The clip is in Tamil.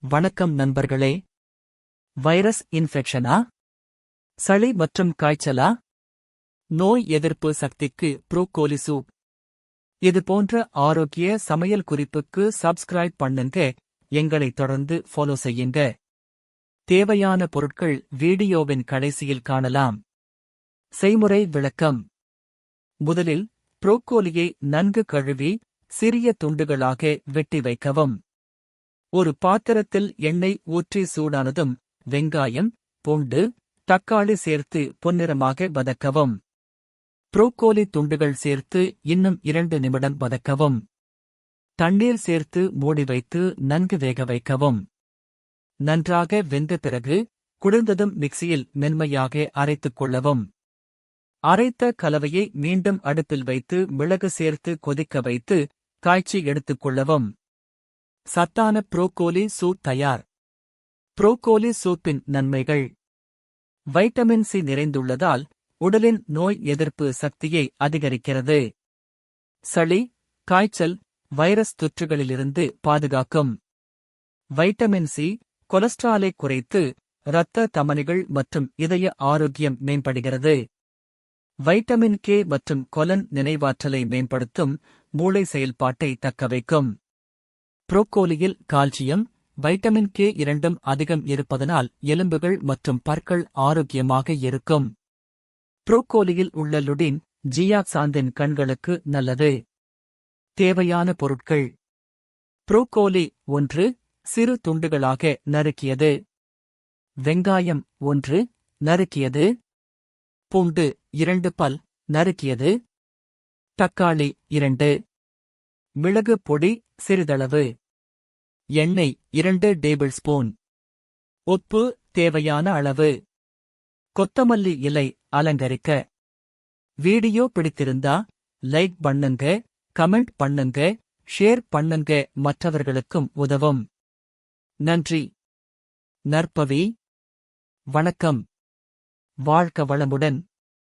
வணக்கம் நண்பர்களே. வைரஸ் இன்ஃபெக்ஷனா? சளி மற்றும் காய்ச்சலா? நோய் எதிர்ப்பு சக்திக்கு ப்ரோக்கோலி சூப் இது போன்ற ஆரோக்கிய சமையல் குறிப்புக்கு சப்ஸ்கிரைப் பண்ணுங்க. எங்களை தொடர்ந்து ஃபாலோ செய்யுங்க. தேவையான பொருட்கள் வீடியோவின் கடைசியில் காணலாம். செய்முறை விளக்கம். முதலில் புரோக்கோலியை நன்கு கழுவி சிறிய துண்டுகளாக வெட்டி வைக்கவும். ஒரு பாத்திரத்தில் எண்ணெய் ஊற்றி சூடானதும் வெங்காயம் பூண்டு தக்காளி சேர்த்து பொன்னிறமாக வதக்கவும். புரோக்கோலி துண்டுகள் சேர்த்து இன்னும் இரண்டு நிமிடம் வதக்கவும். தண்ணீர் சேர்த்து மூடி வைத்து நன்கு வேக வைக்கவும். நன்றாக வெந்த பிறகு குளிர்ந்ததும் மிக்சியில் மென்மையாக அரைத்துக் கொள்ளவும். அரைத்த கலவையை மீண்டும் அடுப்பில் வைத்து மிளகு சேர்த்து கொதிக்க வைத்து காய்ச்சி எடுத்துக் கொள்ளவும். சத்தான புரோக்கோலி சூப் தயார். புரோக்கோலி சூப்பின் நன்மைகள். வைட்டமின் சி நிறைந்துள்ளதால் உடலின் நோய் எதிர்ப்பு சக்தியை அதிகரிக்கிறது. சளி காய்ச்சல் வைரஸ் தொற்றுகளிலிருந்து பாதுகாக்கும். வைட்டமின் சி கொலஸ்ட்ராலை குறைத்து இரத்த தமனிகள் மற்றும் இதய ஆரோக்கியம் மேம்படுகிறது. வைட்டமின் கே மற்றும் கொலன் நினைவாற்றலை மேம்படுத்தும் மூளை செயல்பாட்டை தக்கவைக்கும். புரோக்கோலியில் கால்சியம் வைட்டமின் கே இரண்டும் அதிகம் இருப்பதனால் எலும்புகள் மற்றும் பற்கள் ஆரோக்கியமாக இருக்கும். புரோக்கோலியில் உள்ள லுடின் ஜியாக்சாந்தின் கண்களுக்கு நல்லது. தேவையான பொருட்கள். புரோக்கோலி ஒன்று சிறு துண்டுகளாக நறுக்கியது. வெங்காயம் ஒன்று நறுக்கியது. பூண்டு இரண்டு பல் நறுக்கியது. தக்காளி இரண்டு. மிளகு பொடி சிறிதளவு. எண்ணெய் இரண்டு டேபிள் ஸ்பூன். உப்பு தேவையான அளவு. கொத்தமல்லி இலை அலங்கரிக்க. வீடியோ பிடித்திருந்தா லைக் பண்ணுங்க கமெண்ட் பண்ணுங்க ஷேர் பண்ணுங்க மற்றவர்களுக்கும் உதவும். நன்றி. நற்பவி. வணக்கம். வாழ்க வளமுடன்.